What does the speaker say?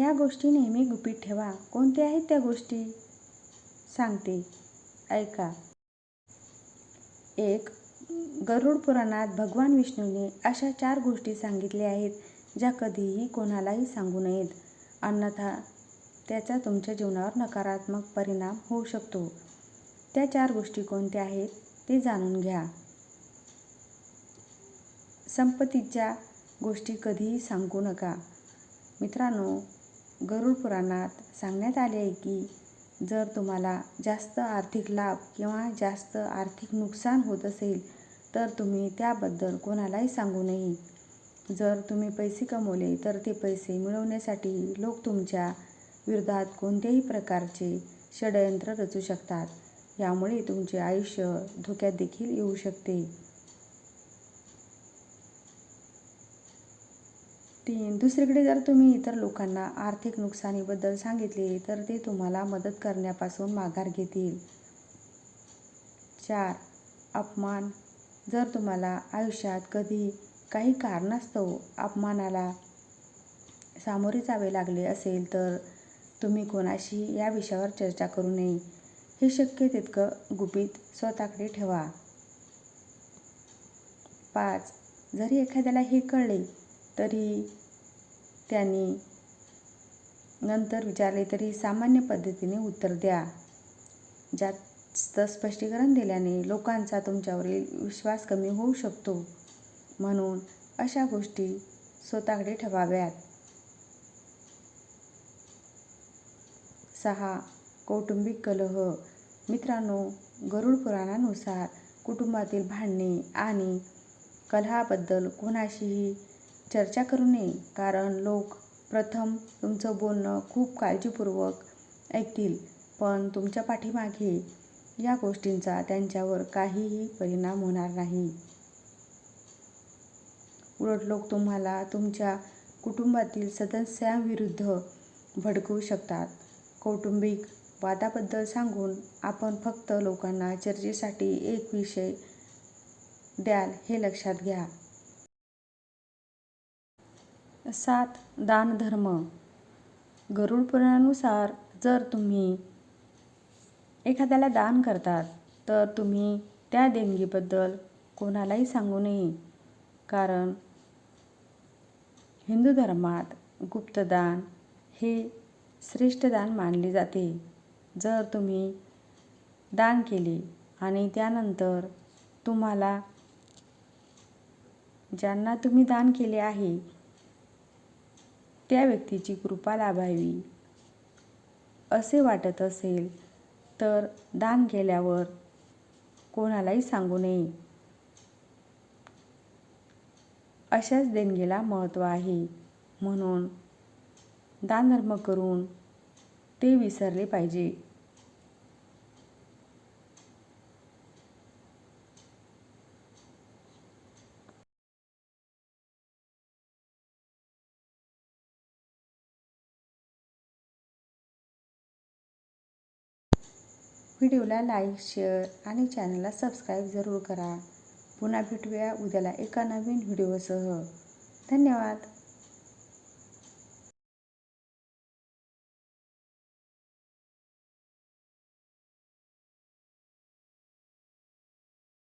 ह्या गोष्टी नेहमी गुपित ठेवा. कोणत्या आहेत त्या गोष्टी? सांगते. ऐका. एक गरुड पुराणात भगवान विष्णूने अशा चार गोष्टी सांगितल्या आहेत ज्या कधीही कोणालाही सांगू नयेत. अन्यथा त्याचा तुमच्या जीवनावर नकारात्मक परिणाम होऊ शकतो. त्या चार गोष्टी कोणत्या आहेत ते जाणून घ्या. संपत्तीच्या गोष्टी कधीही सांगू नका. मित्रांनो गरुड पुराणात सांगण्यात आले आहे की जर तुम्हाला जास्त आर्थिक लाभ किंवा जास्त आर्थिक नुकसान होत असेल तर तुम्ही त्याबद्दल कोणालाही सांगू नये. जर तुम्ही पैसे कमवले तर ते पैसे मिळवण्यासाठी लोक तुमच्या विरोधात कोणत्याही प्रकारचे षडयंत्र रचू शकतात. यामुळे तुमचे आयुष्य धोक्यात देखील येऊ शकते. तीन. दुसरीकडे जर तुम्ही इतर लोकांना आर्थिक नुकसानीबद्दल सांगितले तर ते तुम्हाला मदत करण्यापासून माघार घेतील. चार. अपमान. जर तुम्हाला आयुष्यात कधी काही कारणास्तव अपमानाला सामोरे जावे लागले असेल तर तुम्ही कोणाशी या विषयावर चर्चा करू नये. हे शक्य तितकं गुपित स्वतःकडे ठेवा. पाच. जरी एखाद्याला हे कळले तरी त्यांनी नंतर विचारले तरी सामान्य पद्धतीने उत्तर द्या. जास्त स्पष्टीकरण दिल्याने लोकांचा तुमच्यावरील विश्वास कमी होऊ शकतो म्हणून अशा गोष्टी स्वतःकडे ठेवाव्यात. सहा. कौटुंबिक कलह. मित्रांनो गरुड पुराणानुसार कुटुंबातील भांडणे आणि कलहाबद्दल कोणाशीही चर्चा करू नये कारण लोक प्रथम तुमचं बोलणं खूप काळजीपूर्वक ऐकतील पण तुमच्या पाठीमागे या गोष्टींचा त्यांच्यावर काहीही परिणाम होणार नाही. उलट लोक तुम्हाला तुमच्या कुटुंबातील सदस्यांविरुद्ध भडकवू शकतात. कौटुंबिक वादाबद्दल सांगून आपण फक्त लोकांना चर्चेसाठी एक विषय द्याल हे लक्षात घ्या. सात दानधर्म. गरुड पुराणानुसार जर तुम्ही एखाद्याला दान करतात तर तुम्ही त्या देणगीबद्दल कोणालाही सांगू नये. कारण हिंदू धर्मात गुप्तदान हे श्रेष्ठ दान मानले जाते. जर तुम्ही दान केले आणि त्यानंतर तुम्हाला ज्यांना तुम्ही दान केले आहे त्या व्यक्तीची कृपा लाभावी. असे वाटत असेल तर दान केल्यावर कोणालाही सांगू नये. अशाच देणगीला महत्त्व आहे. म्हणून दानधर्म करून ते विसरले पाहिजे. व्हिडिओला लाईक शेअर आणि चॅनलला सबस्क्राईब जरूर करा. पुन्हा भेटूया उद्याला एका नवीन व्हिडिओसह. धन्यवाद.